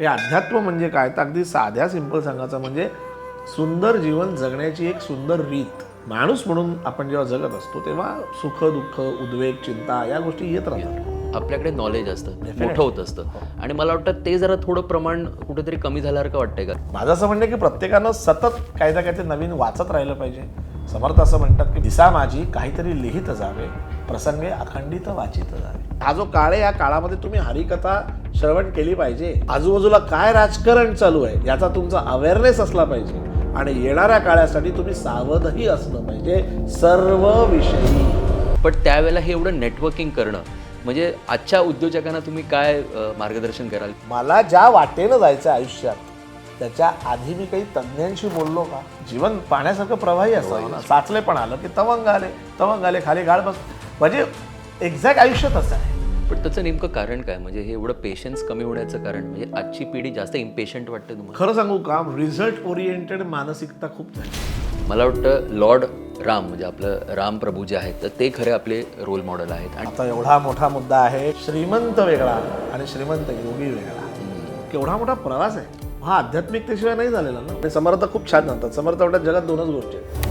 हे अध्यात्म म्हणजे काय? तर अगदी साध्या सिंपल सांगायचं म्हणजे सुंदर जीवन जगण्याची एक सुंदर रीत. माणूस म्हणून आपण जेव्हा जगत असतो तेव्हा सुख दुःख उद्वेग चिंता या गोष्टी येत राहतात. आपल्याकडे नॉलेज असतं मोठं होत असतं. आणि मला वाटतं ते जरा थोडं प्रमाण कुठेतरी कमी झाल्यासारखं वाटतंय का? माझं असं म्हणणं की प्रत्येकानं सतत काही ना काहीतरी नवीन वाचत राहिलं पाहिजे. समर्थ असं म्हणतात की दिसा माझी काहीतरी लिहित जावे प्रसंगे अखंडित वाचित जावे. हा जो काळ आहे या काळामध्ये तुम्ही हरिकथा श्रवण केली पाहिजे. आजूबाजूला काय राजकारण चालू आहे याचा तुमचा अवेअरनेस असला पाहिजे. आणि येणाऱ्या काळासाठी तुम्ही सावधही असलं पाहिजे. सर्व विषयी. पण त्यावेळेला हे एवढं नेटवर्किंग करणं म्हणजे आजच्या उद्योजकांना तुम्ही काय मार्गदर्शन कराल? मला ज्या वाटेनं जायचं आयुष्यात त्याच्या आधी मी काही तज्ज्ञांशी बोललो का? जीवन पाण्यासारखं प्रवाही असावं ना. साचले पण आलं की तवंग आले तवंग आले खाली गाळ बस. म्हणजे एक्झॅक्ट आयुष्य तसं आहे. पण त्याचं नेमकं कारण काय? म्हणजे हे एवढं पेशन्स कमी होण्याचं कारण? म्हणजे आजची पिढी जास्त इम्पेशंट वाटते तुम्हाला? खरं सांगू का? रिझल्ट ओरिएंटेड मानसिकता खूप झाली. मला वाटतं लॉर्ड राम म्हणजे आपलं राम प्रभू जे आहेत तर ते खरे आपले रोल मॉडेल आहेत. आणि आता एवढा मोठा मुद्दा आहे श्रीमंत वेगळा आणि श्रीमंत योगी वेगळा. केवढा मोठा प्रवास आहे. हा आध्यात्मिकतेशिवाय नाही झालेला ना. समर्थ खूप छान म्हणतात समर्थ म्हणतात जगात दोनच गोष्टी आहेत.